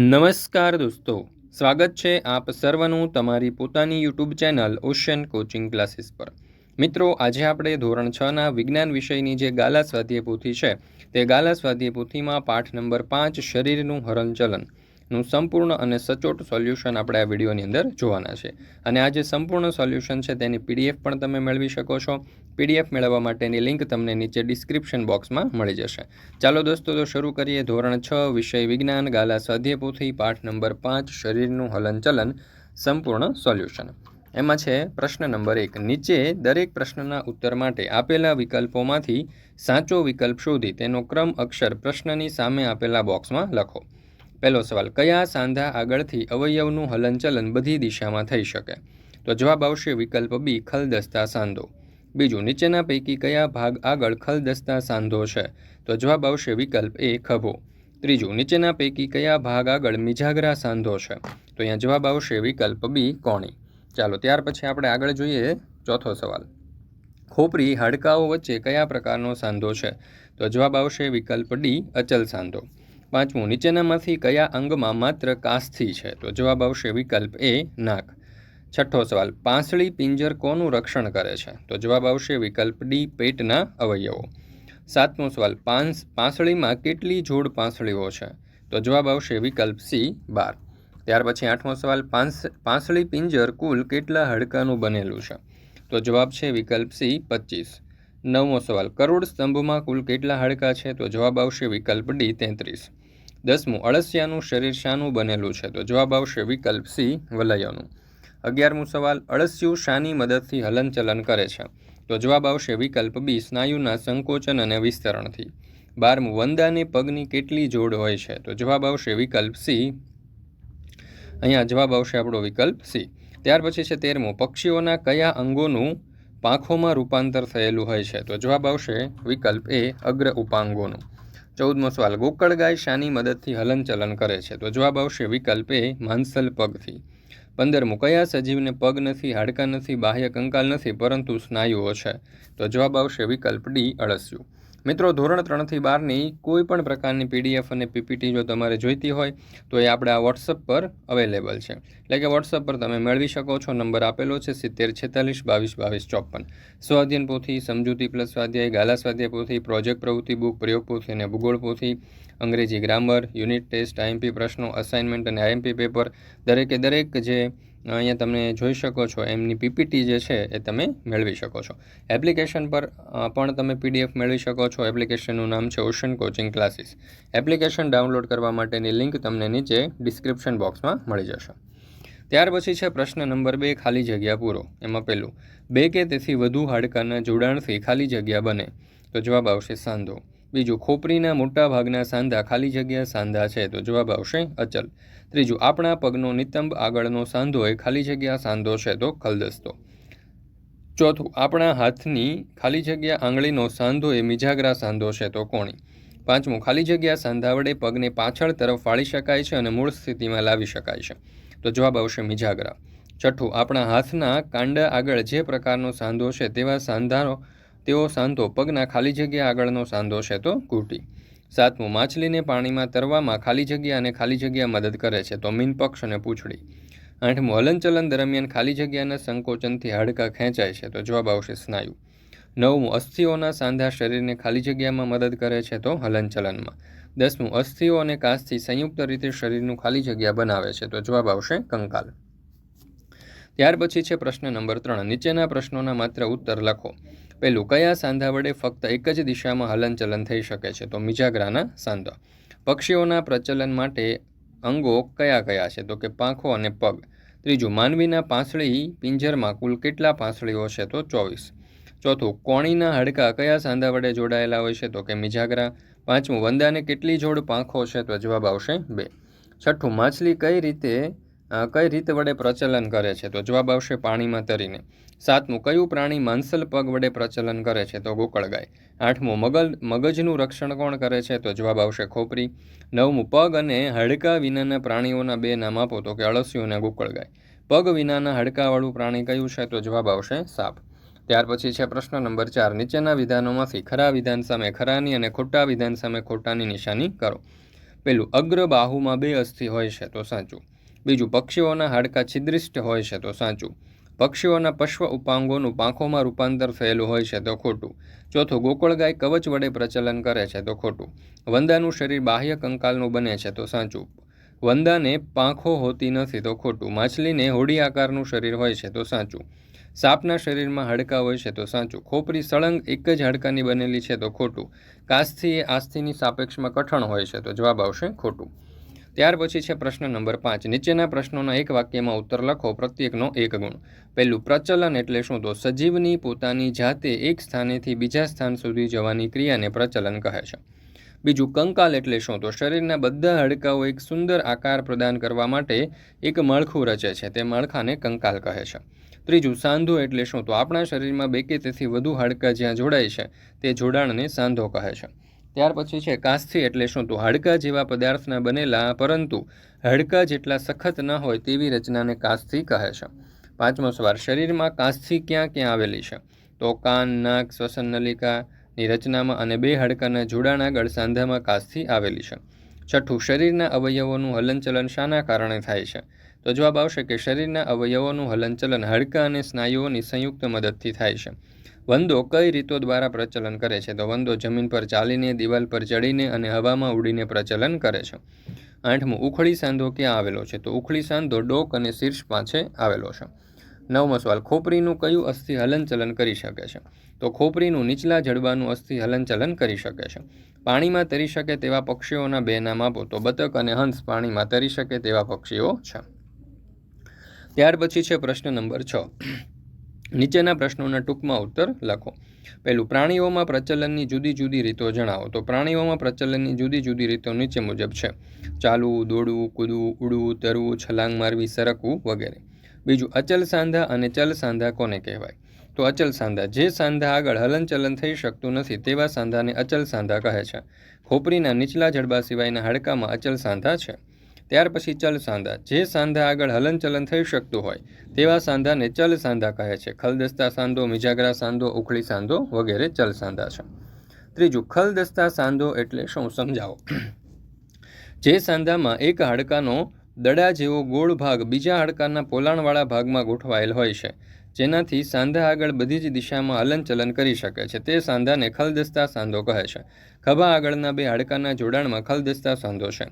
નમસ્કાર દોસ્તો, સ્વાગત છે આપ સર્વનું તમારી પોતાની YouTube channel ocean coaching classes પર. મિત્રો, આજે આપણે ધોરણ છના વિજ્ઞાન વિષયની જે ગાલા સ્વાધ્યાય પોથી છે, તે ગાલા સ્વાધ્યાય પોથીમાં પાઠ નંબર પાંચ, શરીરનું હલનચલન નું સંપૂર્ણ અને સચોટ સોલ્યુશન આપણે આ વિડીયોની અંદર જોવાના છે. અને આ જે સંપૂર્ણ સોલ્યુશન છે તેની પીડીએફ પણ તમે મેળવી શકો છો. પીડીએફ મેળવવા માટેની લિંક તમને નીચે ડિસ્ક્રિપ્શન બોક્સમાં મળી જશે. ચાલો દોસ્તો, તો શરૂ કરીએ ધોરણ છ, વિષય વિજ્ઞાન, ગાલા સ્વાધ્યાય પાઠ નંબર પાંચ, શરીરનું હલનચલન, સંપૂર્ણ સોલ્યુશન. એમાં છે પ્રશ્ન નંબર એક, નીચે દરેક પ્રશ્નના ઉત્તર માટે આપેલા વિકલ્પોમાંથી સાચો વિકલ્પ શોધી તેનો ક્રમ અક્ષર પ્રશ્નની સામે આપેલા બોક્સમાં લખો. પહેલો સવાલ, કયા સાંધા આગળથી અવયવનું હલનચલન બધી દિશામાં થઈ શકે? તો જવાબ આવશે વિકલ્પ બી, ખલદસ્તા સાંધો. બીજું, નીચેના પૈકી કયા ભાગ આગળ ખલદસ્તા સાંધો છે? તો જવાબ આવશે વિકલ્પ એ, ખભો. ત્રીજું, નીચેના પૈકી કયા ભાગ આગળ મિજાગરા સાંધો છે? તો અહીંયા જવાબ આવશે વિકલ્પ બી, કોણી. ચાલો, ત્યાર પછી આપણે આગળ જોઈએ ચોથો સવાલ. ખોપરી હાડકાઓ વચ્ચે કયા પ્રકારનો સાંધો છે? તો જવાબ આવશે વિકલ્પ ડી, અચલ સાંધો. પાંચમું, નીચેનામાંથી કયા અંગમાં માત્ર કાસ્થી છે? તો જવાબ આવશે વિકલ્પ એ, નાક. છઠ્ઠો સવાલ, પાંસળી પિંજર કોનું રક્ષણ કરે છે? તો જવાબ આવશે વિકલ્પ ડી, પેટના અવયવો. સાતમો સવાલ, પાંસ, પાંસળીમાં કેટલી જોડ પાંસળીઓ છે? તો જવાબ આવશે વિકલ્પ સી, બાર. ત્યાર પછી આઠમો સવાલ, પાંસ, પાંસળી પિંજર કુલ કેટલા હાડકાનું બનેલું છે? તો જવાબ છે વિકલ્પ સી, પચીસ. નવમો સવાલ, કરોડ સ્તંભમાં કુલ કેટલા હાડકા છે? તો જવાબ આવશે વિકલ્પ ડી, તેત્રીસ. દસમું, અળસિયાનું શરીર શાનું બનેલું છે? તો જવાબ આવશે વિકલ્પ સી, વલયોનું. અગિયારમું સવાલ, અળસિયું શાની મદદથી હલનચલન કરે છે? તો જવાબ આવશે વિકલ્પ બી, સ્નાયુના સંકોચન અને વિસ્તરણથી. બારમું, વંદાને પગની કેટલી જોડ હોય છે? તો જવાબ આવશે વિકલ્પ સી. અહીંયા જવાબ આવશે આપણો વિકલ્પ સી. ત્યાર પછી છે તેરમું, પક્ષીઓના કયા અંગોનું પાંખોમાં રૂપાંતર થયેલું હોય છે, તો જવાબ આવશે વિકલ્પ એ અગ્ર ઉપાંગોનું. ચૌદમો સવાલ, ગોકળ ગાય શાની મદદથી હલનચલન કરે છે, તો જવાબ આવશે વિકલ્પ એ માંસલ પગથી. પંદરમું, કયા સજીવને પગ નથી, હાડકાં નથી, બાહ્ય કંકાલ નથી, પરંતુ સ્નાયુઓ છે, તો જવાબ આવશે વિકલ્પ ડી અળસિયું. મિત્રો, ધોરણ ત્રણથી બારની કોઈ પણ પ્રકારની પીડીએફ અને પીપીટી જો તમારે જોઈતી હોય, તો એ આપણે આ વોટ્સઅપ પર અવેલેબલ છે. એટલે કે વોટ્સઅપ પર તમે મેળવી શકો છો. નંબર આપેલો છે સિત્તેર છેતાલીસ બાવીસ બાવીસ ચોપન. સ્વાધ્યન પોથી, સમજૂતી પ્લસ સ્વાધ્યાય, ગાલા સ્વાધ્યાય પોથી, પ્રોજેક્ટ પ્રવૃત્તિ બુક, પ્રયોગ પોથી અને ભૂગોળ પોથી, અંગ્રેજી ગ્રામર, યુનિટ ટેસ્ટ, આઈએમપી પ્રશ્નો અસાઇનમેન્ટ અને આઈએમપી પેપર દરેકે દરેક જે અહીંયા તમે જોઈ શકો છો, એમની પીપીટી જે છે એ તમે મેળવી શકો છો. એપ્લિકેશન પર પણ તમે પીડીએફ મેળવી શકો છો. એપ્લિકેશનનું નામ છે ocean coaching classes application download કરવા માટેની લિંક તમને નીચે ડિસ્ક્રિપ્શન બોક્સમાં મળી જશે. ત્યાર પછી છે પ્રશ્ન નંબર બે, ખાલી જગ્યા પૂરો. એમાં પહેલું બે કે તેથી વધુ હાડકાના જોડાણથી ખાલી જગ્યા બને? તો જવાબ આવશે સાંધો. બીજું, ખોપરીના મોટા ભાગના સાંધા ખાલી જગ્યા સાંધા છે. તો જવાબ આવશે અચલ. ત્રીજું, આપણા પગનો નિતંબ આગળનો સાંધો એ ખાલી જગ્યા સાંધો છે. તો ખલદસ્તો. ચોથું, આપણા હાથની ખાલી જગ્યા આંગળીનો સાંધો એ મિજાગરા સાંધો છે. તો કોણી. પાંચમું, ખાલી જગ્યા સાંધા વડે પગને પાછળ તરફ વાળી શકાય છે અને મૂળ સ્થિતિમાં લાવી શકાય છે. તો જવાબ આવશે મિજાગરા. છઠ્ઠું, આપણા હાથના કાંડા આગળ જે પ્રકારનો સાંધો છે તેવા સાંધાનો તેઓ સાંધો પગના ખાલી જગ્યા આગળનો સાંધો છે તો ઘૂંટી સાતમું, માછલીને પાણીમાં તરવામાં ખાલી જગ્યા અને ખાલી જગ્યા મદદ કરે છે તો મીનપક્ષ અને પૂંછડી. આઠમું, હલનચલન દરમિયાન ખાલી જગ્યાના સંકોચનથી હાડકાં ખેંચાય છે તો જવાબ આવશે સ્નાયુ. નવમું, અસ્થિઓના સાંધા શરીરને ખાલી જગ્યામાં મદદ કરે છે તો હલનચલનમાં. દસમું, અસ્થિઓ અને કાસથી સંયુક્ત રીતે શરીરનું ખાલી જગ્યા બનાવે છે તો જવાબ આવશે કંકાલ. ત્યાર પછી છે પ્રશ્ન નંબર ત્રણ. નીચેના પ્રશ્નોના માત્ર ઉત્તર લખો. પહેલું કયા સાંધા વડે ફક્ત એક જ દિશામાં હલનચલન થઈ શકે છે, તો મિજાગ્રાના સાંધા. પક્ષીઓના પ્રચલન માટે અંગો કયા કયા છે? તો કે પાંખો અને પગ. ત્રીજું, માનવીના પાંસળી પિંજરમાં કુલ કેટલા પાંસળીઓ છે? તો ચોવીસ. ચોથું, કોણીના હાડકા કયા સાંધા વડે જોડાયેલા હોય છે? તો કે મિજાગરા. પાંચમું, વંદાને કેટલી જોડ પાંખો છે? તો જવાબ આવશે બે. છઠ્ઠું, માછલી કઈ રીતે કઈ રીતે વડે પ્રચલન કરે છે? તો જવાબ આવશે પાણીમાં તરીને. સાતમું, કયું પ્રાણી માંસલ પગ વડે પ્રચલન કરે છે? તો ગોકળગાય આઠમું મગજ મગજનું રક્ષણ કોણ કરે છે? તો જવાબ આવશે ખોપરી. નવમું, પગ અને હાડકા વિનાના પ્રાણીઓના બે નામ આપો તો કે અળસિયું અને ગોકળગાય પગ વિનાના હાડકાવાળું પ્રાણી કયું છે? તો જવાબ આવશે સાપ. ત્યાર પછી છે પ્રશ્ન નંબર ચાર. નીચેના વિધાનોમાંથી ખરા વિધાન સામે ખરાની અને ખોટા વિધાન સામે ખોટાની નિશાની કરો. પેલું અગ્ર બાહુમાં બે અસ્થિ હોય છે. તો સાચું. બીજું, પક્ષીઓના હાડકાં છિદ્રિષ્ટ હોય છે તો સાચું. પક્ષીઓના પશ્વ ઉપાંગોનું પાંખોમાં રૂપાંતર થયેલું હોય છે તો ખોટું. ચોથું ગોકળગાય કવચ વડે પ્રચલન કરે છે તો ખોટું. વંદાનું શરીર બાહ્ય કંકાલનું બને છે તો સાચું. વંદાને પાંખો હોતી નથી તો ખોટું. માછલીને હોડી આકારનું શરીર હોય છે તો સાચું. સાપના શરીરમાં હાડકાં હોય છે તો સાચું. ખોપરી સળંગ એક જ હાડકાની બનેલી છે તો ખોટું. કાસ્થિ એ આસ્થિની સાપેક્ષમાં કઠણ હોય છે તો જવાબ આવશે ખોટું. ત્યાર પછી છે પ્રશ્ન નંબર પાંચ. નીચેના પ્રશ્નોના એક વાક્યમાં ઉત્તર લખો, પ્રત્યેકનો એક ગુણ. પહેલું, પ્રચલન એટલે શું? તો સજીવની પોતાની જાતે એક સ્થાનેથી બીજા સ્થાન સુધી જવાની ક્રિયાને પ્રચલન કહે છે. બીજું, કંકાલ એટલે શું? તો શરીરના બધા હાડકાઓ એક સુંદર આકાર પ્રદાન કરવા માટે એક માળખું રચે છે. તે માળખાને કંકાલ કહે છે. ત્રીજું, સાંધો એટલે શું? તો આપણા શરીરમાં બે કે તેથી વધુ હાડકા જ્યાં જોડાય છે, તે જોડાણને સાંધો કહે છે. ત્યાર પછી છે કાસ્થિ એટલે શું તો હાડકાં જેવા પદાર્થના બનેલા, પરંતુ હાડકાં જેટલા સખત ન હોય તેવી રચનાને કાસ્થિ કહે છે. પાંચમો સવાલ, શરીરમાં કાસ્થિ ક્યાં ક્યાં આવેલી છે? તો કાન, નાક, શ્વસન નલિકાની રચનામાં અને બે હાડકાના જોડાણ આગળ સાંધામાં કાસ્થિ આવેલી છે. છઠ્ઠું, શરીરના અવયવોનું હલનચલન શાના કારણે થાય છે? તો જવાબ આવશે કે શરીરના અવયવોનું હલનચલન હાડકાં અને સ્નાયુઓની સંયુક્ત મદદથી થાય છે. વંદો કઈ રીતો દ્વારા પ્રચલન કરે છે? તો વંદો જમીન પર ચાલીને, દિવાલ પર ચડીને અને હવામાં ઉડીને પ્રચલન કરે છે. આઠમું, ઉખળી સાંધો ક્યાં આવેલો છે? તો ઉખળી સાંધો ડોક અને શીર્ષ પાસે આવેલો છે. નવમો સવાલ, ખોપરીનું કયું અસ્થિ હલનચલન કરી શકે છે? તો ખોપરીનું નીચલા જડબાનું અસ્થિ હલનચલન કરી શકે છે. પાણીમાં તરી શકે તેવા પક્ષીઓના બે નામ આપો. તો બતક અને હંસ પાણીમાં તરી શકે તેવા પક્ષીઓ છે. ત્યાર પછી છે પ્રશ્ન નંબર છ. નીચેના પ્રશ્નોના ટૂંકમાં ઉત્તર લખો. પહેલું, પ્રાણીઓમાં પ્રચલનની જુદી જુદી રીતો જણાવો. તો પ્રાણીઓમાં પ્રચલનની જુદી જુદી રીતો નીચે મુજબ છે. ચાલવું, દોડવું, કૂદવું, ઉડવું, તરવું, છલાંગ મારવી, સરકવું વગેરે. બીજું, અચલ સાંધા અને ચલ સાંધા કોને કહેવાય? તો અચલ સાંધા, જે સાંધા આગળ હલનચલન થઈ શકતું નથી, તેવા સાંધાને અચલ સાંધા કહે છે. ખોપરીના નીચલા જડબા સિવાયના હાડકામાં અચલ સાંધા છે. ત્યાર પછી ચલ સાંધા. જે સાંધા આગળ હલનચલન થઈ શકતું હોય, તેવા સાંધાને ચલ સાંધા કહે છે. ખલદસ્તા સાંધો, મિજાગરા સાંધો, ઉખળી સાંધો વગેરે ચલ સાંધા છે. ત્રીજું, ખલદસ્તા સાંધો એટલે શું? સમજાવો. જે સાંધામાં એક હાડકાનો દડા જેવો ગોળ ભાગ બીજા હાડકાના પોલાણવાળા ભાગમાં ગોઠવાયેલ હોય છે. જેનાથી સાંધા આગળ બધી જ દિશામાં હલનચલન કરી શકે છે. તે સાંધાને ખલદસ્તા સાંધો કહે છે. ખભા આગળના બે હાડકાના જોડાણમાં ખલદસ્તા સાંધો છે.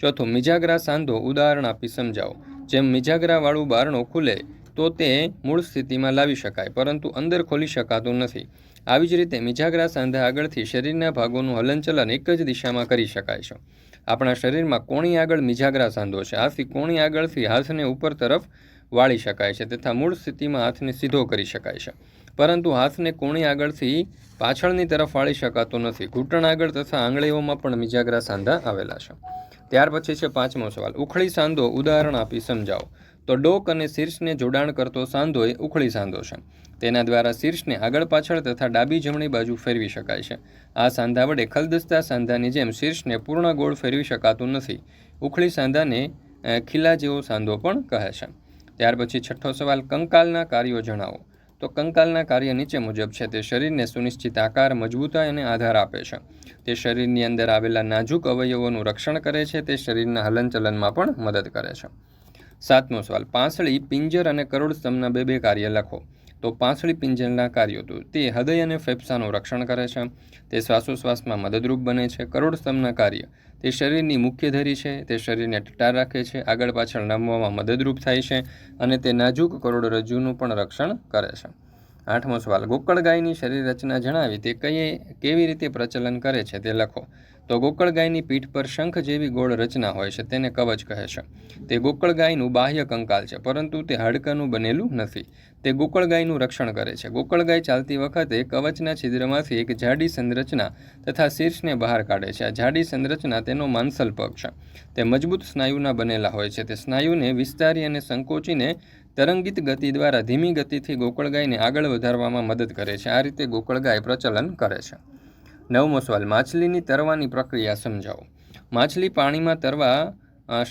ચોથું, મિજાગરા સાંધો ઉદાહરણ આપી સમજાવો. જેમ મિજાગરાવાળું બારણું ખુલે, તો તે મૂળ સ્થિતિમાં લાવી શકાય, પરંતુ અંદર ખોલી શકાતું નથી. આવી જ રીતે મિજાગરા સાંધા આગળથી શરીરના ભાગોનું હલનચલન એક જ દિશામાં કરી શકાય છે. આપણા શરીરમાં કોણી આગળ મિજાગરા સાંધો છે. આથી કોણી આગળથી હાથને ઉપર તરફ વાળી શકાય છે તથા મૂળ સ્થિતિમાં હાથને સીધો કરી શકાય છે. પરંતુ હાથને કોણી આગળથી પાછળની તરફ વાળી શકાતો નથી. ઘૂંટણ આગળ તથા આંગળીઓમાં પણ મિજાગરા સાંધા આવેલા છે. ત્યાર પછી છે પાંચમો સવાલ. ઉખળી સાંધો ઉદાહરણ આપી સમજાવો. તો ડોક અને શીર્ષને જોડાણ કરતો સાંધો એ ઉખળી સાંધો છે. તેના દ્વારા શીર્ષને આગળ પાછળ તથા ડાબી જમણી બાજુ ફેરવી શકાય છે. આ સાંધા વડે ખલદસ્તા સાંધાની જેમ શીર્ષને પૂર્ણ ગોળ ફેરવી શકાતું નથી. ઉખળી સાંધાને ખીલા જેવો સાંધો પણ કહે છે. ત્યાર પછી છઠ્ઠો સવાલ, કંકાલના કાર્યો જણાવો. તો કંકાલના કાર્ય નીચે મુજબ છે. તે શરીરને સુનિશ્ચિત આકાર, મજબૂતાઈ અને આધાર આપે છે. તે શરીરની અંદર આવેલા નાજુક અવયવોનું રક્ષણ કરે છે. તે શરીરના હલનચલનમાં પણ મદદ કરે છે. સાતમો સવાલ, પાંસળી, પિંજર અને કરોડ સ્તંભના બે બે કાર્ય લખો. તો પાંસળી પિંજરના કાર્યો તો તે હૃદય અને ફેફસાનું રક્ષણ કરે છે. તે શ્વાસોશ્વાસમાં મદદરૂપ બને છે. કરોડસ્તંભના કાર્ય. તે શરીરની મુખ્ય ધરી છે. તે શરીરને ટટાર રાખે છે. આગળ પાછળ નમવામાં મદદરૂપ થાય છે અને તે નાજુક કરોડરજ્જુનું પણ રક્ષણ કરે છે. આઠમો સવાલ, ગોકળ ગાયની શરીર રચના જણાવી તે કઈ કેવી રીતે પ્રચલન કરે છે તે લખો. તો ગોકળ ગાયની પીઠ પર શંખ જેવી ગોળ રચના હોય છે, તેને કવચ કહે છે. તે ગોકળ ગાયનું બાહ્ય કંકાલ છે, પરંતુ તે હાડકાનું બનેલું નથી. તે ગોકળ ગાયનું રક્ષણ કરે છે. ગોકળ ગાય ચાલતી વખતે કવચના છિદ્રમાંથી એક જાડી સંરચના તથા શીર્ષને બહાર કાઢે છે. આ જાડી સંરચના તેનો માંસલ પગ છે. તે મજબૂત સ્નાયુના બનેલા હોય છે. તે સ્નાયુને વિસ્તારી અને સંકોચીને તરંગિત ગતિ દ્વારા ધીમી ગતિથી ગોકળ ગાયને આગળ વધારવામાં મદદ કરે છે. આ રીતે ગોકળ ગાય પ્રચલન કરે છે. નવમો સવાલ, માછલીની તરવાની પ્રક્રિયા સમજાવો. માછલી પાણીમાં તરવા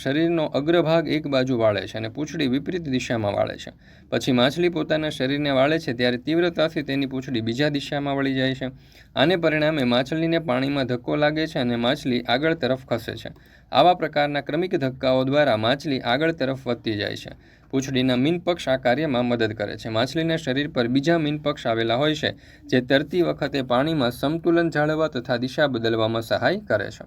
શરીરનો અગ્રભાગ એક બાજુ વાળે છે અને પૂંછડી વિપરીત દિશામાં વાળે છે. પછી માછલી પોતાના શરીરને વાળે છે ત્યારે તીવ્રતાથી તેની પૂંછડી બીજા દિશામાં વળી જાય છે. આને પરિણામે માછલીને પાણીમાં ધક્કો લાગે છે અને માછલી આગળ તરફ ખસે છે. આવા પ્રકારના ક્રમિક ધક્કાઓ દ્વારા માછલી આગળ તરફ વધતી જાય છે. પૂંછડીના મીનપક્ષ આ કાર્યમાં મદદ કરે છે. માછલીના શરીર પર બીજા મીનપક્ષ આવેલા હોય છે, જે તરતી વખતે પાણીમાં સમતુલન જાળવવા તથા દિશા બદલવામાં સહાય કરે છે.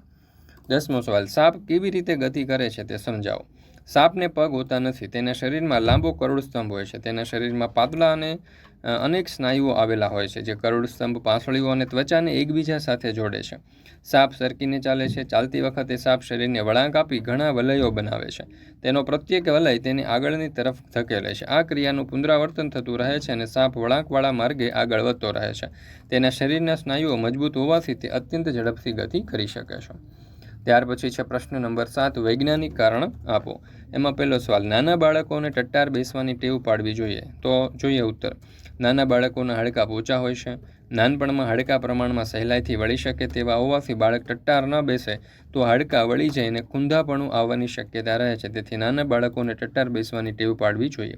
દસમો સવાલ, સાપ કેવી રીતે ગતિ કરે છે તે સમજાવો. સાપને પગ હોતા નથી, તેના શરીરમાં લાંબો કરોડ સ્તંભ હોય છે. તેના શરીરમાં પાતળા અને અનેક સ્નાયુઓ આવેલા હોય છે, જે કરોડસ્તંભ પાંસળીઓ અને ત્વચાને એકબીજા સાથે જોડે છે. સાપ સરકીને ચાલે છે, ચાલતી વખતે સાપ શરીરને વળાંક આપી ઘણા વલયો બનાવે છે. તેનો પ્રત્યેક વલય તેની આગળની તરફ ધકેલે છે. આ ક્રિયાનું પુનરાવર્તન થતું રહે છે અને સાપ વળાંકવાળા માર્ગે આગળ વધતો રહે છે. તેના શરીરના સ્નાયુઓ મજબૂત હોવાથી તે અત્યંત ઝડપથી ગતિ કરી શકે છે. ત્યાર પછી છે પ્રશ્ન નંબર સાત, વૈજ્ઞાનિક કારણ આપો. એમાં પહેલો સવાલ, નાના બાળકોને ટટ્ટાર બેસવાની ટેવ પાડવી જોઈએ? તો જોઈએ ઉત્તર. નાના બાળકોના હાડકાં પોચા હોય છે. નાનપણમાં હાડકાં પ્રમાણમાં સહેલાઈથી વળી શકે તેવા હોવાથી બાળક ટટ્ટાર ન બેસે, તો હાડકાં વળી જઈને કુંધાપણું આવવાની શક્યતા રહે છે. તેથી નાના બાળકોને ટટ્ટાર બેસવાની ટેવ પાડવી જોઈએ.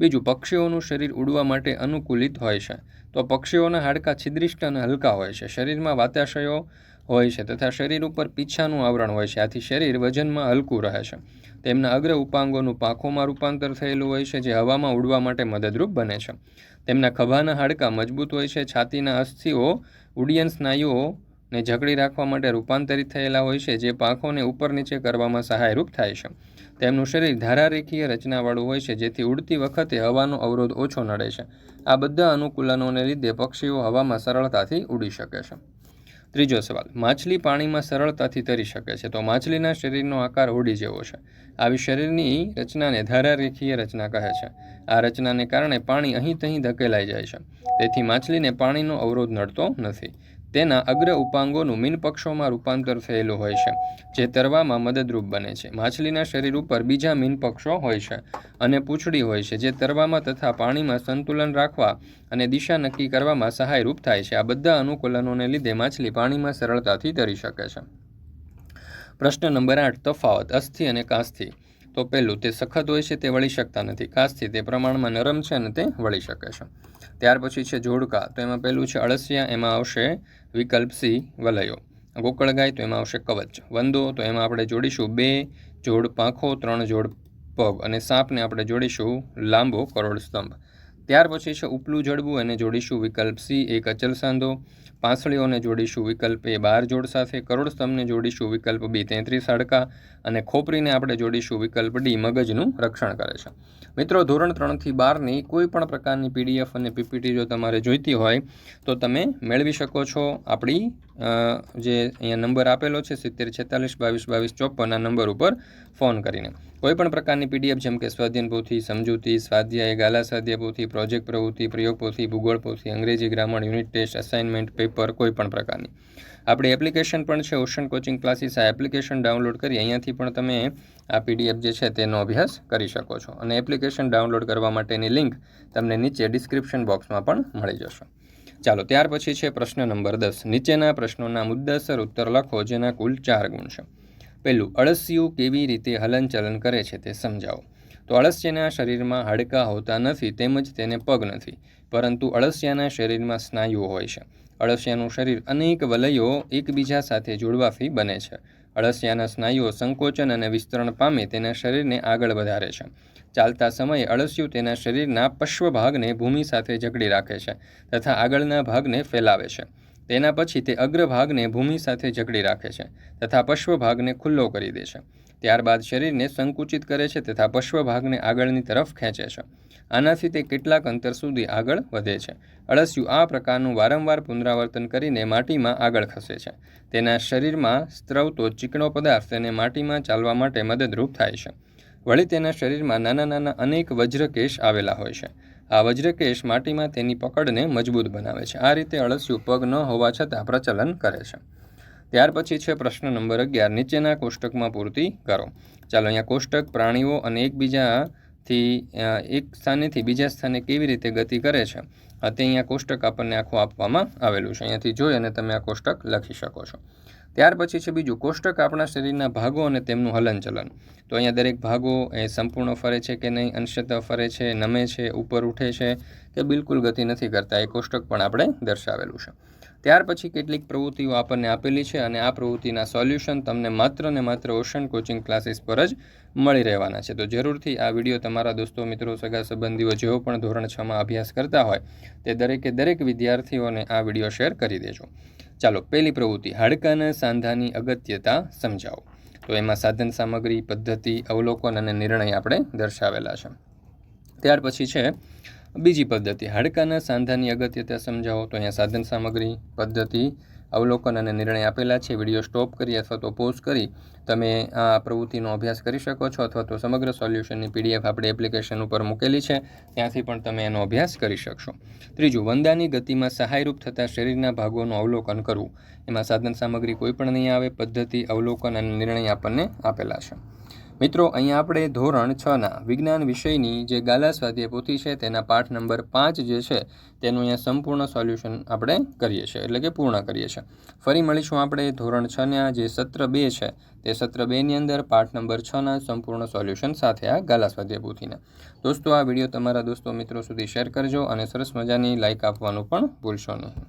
બીજું, પક્ષીઓનું શરીર ઉડવા માટે અનુકૂલિત હોય છે. તો પક્ષીઓના હાડકાં છિદ્રિષ્ટ અને હલકા હોય છે. શરીરમાં વાતાશયો હોય છે તથા શરીર ઉપર પીછાનું આવરણ હોય છે. આથી શરીર વજનમાં હલકું રહે છે. તેમના અગ્ર ઉપાંગોનું પાંખોમાં રૂપાંતર થયેલું હોય છે, જે હવામાં ઉડવા માટે મદદરૂપ બને છે. તેમના ખભાના હાડકાં મજબૂત હોય છે. છાતીના અસ્થિઓ ઉડ્ડયન સ્નાયુઓને જકડી રાખવા માટે રૂપાંતરિત થયેલા હોય છે, જે પાંખોને ઉપર નીચે કરવામાં સહાયરૂપ થાય છે. તેમનું શરીર ધારારેખીય રચનાવાળું હોય છે, જેથી ઉડતી વખતે હવાનો અવરોધ ઓછો નડે છે. આ બધા અનુકૂલનોને લીધે પક્ષીઓ હવામાં સરળતાથી ઉડી શકે છે. ત્રીજો સવાલ, માછલી પાણીમાં સરળતાથી તરી શકે છે તો માછલીના શરીરનો આકાર હોડી જેવો છે. આવી શરીરની રચનાને ધારારેખીય રચના કહે છે. આ રચનાને કારણે પાણી અહીં તહીં ધકેલાઈ જાય છે. તેથી માછલીને પાણીનો અવરોધ નડતો નથી. તેના અગ્ર ઉપાંગોનું મીનપક્ષોમાં રૂપાંતર થયેલું હોય છે, જે તરવામાં મદદરૂપ બને છે. માછલીના શરીર ઉપર બીજા મીનપક્ષો હોય છે અને પૂંછડી હોય છે, જે તરવામાં તથા પાણીમાં સંતુલન રાખવા અને દિશા નક્કી કરવામાં સહાયરૂપ થાય છે. આ બધા અનુકૂલનોને લીધે માછલી પાણીમાં સરળતાથી તરી શકે છે. પ્રશ્ન નંબર આઠ, તફાવત. અસ્થિ અને કાસ્થિ. તો પહેલું, તે સખત હોય છે, તે વળી શકતા નથી. કાસ્થિ, તે પ્રમાણમાં નરમ છે અને તે વળી શકે છે. ત્યાર પછી છે, જોડકા. તો એમાં પહેલું છે, અળસિયા. એમાં આવશે વિકલ્પ સી વલયો. ગોકળગાય તો એમાં આવશે કવચ. વંદો તો એમાં આપણે જોડીશું બે જોડ પાંખો, ત્રણ જોડ પગ. અને સાપને આપણે જોડીશું લાંબો કરોડ સ્તંભ. ત્યાર પછી છે ઉપલું જડબું, એને જોડીશું વિકલ્પ સી, એક અચલ સાંધો. પાંસળીઓને જોડીશું વિકલ્પ એ બાર જોડ સાથે. કરોડ સ્તંભને જોડીશું વિકલ્પ બી તેત્રીસ હાડકા. અને ખોપરીને આપણે જોડીશું વિકલ્પ ડી મગજનું રક્ષણ કરે છે. મિત્રો, ધોરણ ત્રણથી બારની કોઈ પણ પ્રકારની પીડીએફ અને પીપીટી જો તમારે જોઈતી હોય, તો તમે મેળવી શકો છો આપણી જે અહીંયા નંબર આપેલો છે, સિત્તેર છેતાલીસ બાવીસ બાવીસ ચોપન, આ નંબર ઉપર ફોન કરીને. કોઈ પણ પ્રકારની પીડીએફ, જેમ કે સ્વાધ્યન પોથી સમજૂતી, સ્વાધ્યાય ગાલા સ્વાધ્યાય પોથી પ્રોજેક્ટ પ્રવૃત્તિ પ્રયોગ પોથી ભૂગોળ પોથી અંગ્રેજી grammar, unit test assignment paper કોઈ પણ પ્રકારની. આપણી એપ્લિકેશન પણ છે, ઓશન કોચિંગ ક્લાસીસ. આ એપ્લિકેશન ડાઉનલોડ કરી અહીંયાથી પણ તમે આ પીડીએફ જે છે તેનો અભ્યાસ કરી શકો છો. અને એપ્લિકેશન ડાઉનલોડ કરવા માટેની લિંક તમને નીચે ડિસ્ક્રિપ્શન બોક્સમાં પણ મળી જશે. ચાલો, ત્યાર પછી છે પ્રશ્ન નંબર દસ. નીચેના પ્રશ્નોના મુદ્દાસર ઉત્તર લખો, જેના કુલ ચાર ગુણ છે. પહેલું અળસિયું કેવી રીતે હલનચલન કરે છે તે સમજાવો. તો અળસિયાના શરીરમાં હાડકાં હોતા નથી તેમજ તેને પગ નથી, પરંતુ અળસિયાના શરીરમાં સ્નાયુઓ હોય છે. અળસિયાનું શરીર અનેક વલયો એકબીજા સાથે જોડવાથી બને છે. અળસિયાના સ્નાયુઓ સંકોચન અને વિસ્તરણ પામે તેના શરીરને આગળ વધારે છે. ચાલતા સમયે અળસિયું તેના શરીરના પશ્વ ભાગને ભૂમિ સાથે જકડી રાખે છે તથા આગળના ભાગને ફેલાવે છે. તેના પછી તે અગ્રભાગને ભૂમિ સાથે જકડી રાખે છે તથા પશ્વભાગને ખુલ્લો કરી દે છે. ત્યારબાદ શરીરને સંકુચિત કરે છે તથા પશ્વભાગને આગળની તરફ ખેંચે છે. આનાથી તે કેટલાક અંતર સુધી આગળ વધે છે. અળસિયું આ પ્રકારનું વારંવાર પુનરાવર્તન કરીને માટીમાં આગળ ખસે છે. તેના શરીરમાં સ્ત્રવતો ચીકણો પદાર્થ તેને માટીમાં ચાલવા માટે મદદરૂપ થાય છે. વળી તેના શરીરમાં નાના નાના અનેક વજ્રકેશ આવેલા હોય છે. આ વજ્રકેશ માટીમાં તેની પકડને મજબૂત બનાવે છે. આ રીતે અળસિયું પગ ન હોવા છતાં પ્રચલન કરે છે. ત્યાર પછી છે પ્રશ્ન નંબર અગિયાર. નીચેના કોષ્ટકમાં પૂર્તિ કરો. ચાલો અહીંયા કોષ્ટક, પ્રાણીઓ અને એકબીજાથી એક સ્થાનેથી બીજા સ્થાને કેવી રીતે ગતિ કરે છે? તે અહીંયા કોષ્ટક આપણને આખું આપવામાં આવેલું છે. અહીંયાથી જોઈ અને તમે આ કોષ્ટક લખી શકો છો. ત્યાર પછી છે બીજું, કોષ્ટક આપણા શરીરના ભાગો અને તેમનું હલનચલન. તો અહીંયા દરેક ભાગો એ સંપૂર્ણ ફરે છે કે નહીં, અંશત ફરે છે, નમે છે, ઉપર ઉઠે છે કે બિલકુલ ગતિ નથી કરતા, એ કોષ્ટક પણ આપણે દર્શાવેલું છે. ત્યાર પછી કેટલીક પ્રવૃત્તિઓ આપણને આપેલી છે અને આ પ્રવૃત્તિના સોલ્યુશન તમને માત્ર ને માત્ર ઓશન કોચિંગ ક્લાસીસ પર જ મળી રહેવાના છે. તો જરૂરથી આ વીડિયો તમારા દોસ્તો, મિત્રો, સગા સંબંધીઓ જેઓ પણ ધોરણ છમાં અભ્યાસ કરતા હોય, તે દરેકે દરેક વિદ્યાર્થીઓને આ વીડિયો શેર કરી દેજો. ચાલો પહેલી પ્રવૃત્તિ, હાડકાના સાંધાની અગત્યતા સમજાવો. તો એમાં સાધન સામગ્રી, પદ્ધતિ, અવલોકન અને નિર્ણય આપણે દર્શાવેલા છે. ત્યાર પછી છે, બીજી પદ્ધતિ, હાડકાના સાંધાની અગત્યતા સમજાવો. તો અહીંયા સાધન સામગ્રી, પદ્ધતિ અવલોકન અને નિર્ણય આપેલા છે. વીડિયો સ્ટોપ કરી અથવા તો પોઝ કરી તમે આ પ્રવૃત્તિનો અભ્યાસ કરી શકો છો અથવા તો સમગ્ર સોલ્યુશનની પીડીએફ આપણી એપ્લિકેશન ઉપર મૂકેલી છે. ત્યાંથી પણ તમે એનો અભ્યાસ કરી શકશો. ત્રીજું, વંદાની ગતિમાં સહાયરૂપ થતા શરીરના ભાગોનું અવલોકન કરવું. એમાં સાધન સામગ્રી કોઈ પણ નહીં આવે. પદ્ધતિ, અવલોકન અને નિર્ણય આપણને આપેલા છે. મિત્રો, અહીંયા આપણે ધોરણ છના વિજ્ઞાન વિષયની જે ગાલા સ્વાધ્યાય પોથી છે, તેના પાઠ નંબર પાંચ જે છે, તેનું અહીંયા સંપૂર્ણ સોલ્યુશન આપણે કરીએ છીએ, એટલે કે પૂર્ણ કરીએ છીએ. ફરી મળીશું આપણે ધોરણ છના જે સત્ર બે છે, તે સત્ર બેની અંદર પાઠ નંબર છના સંપૂર્ણ સોલ્યુશન સાથે આ ગાલા સ્વાધ્યાય પોથીના. દોસ્તો, આ વીડિયો તમારા દોસ્તો મિત્રો સુધી શેર કરજો અને સરસ મજાની લાઇક આપવાનું પણ ભૂલશો નહીં.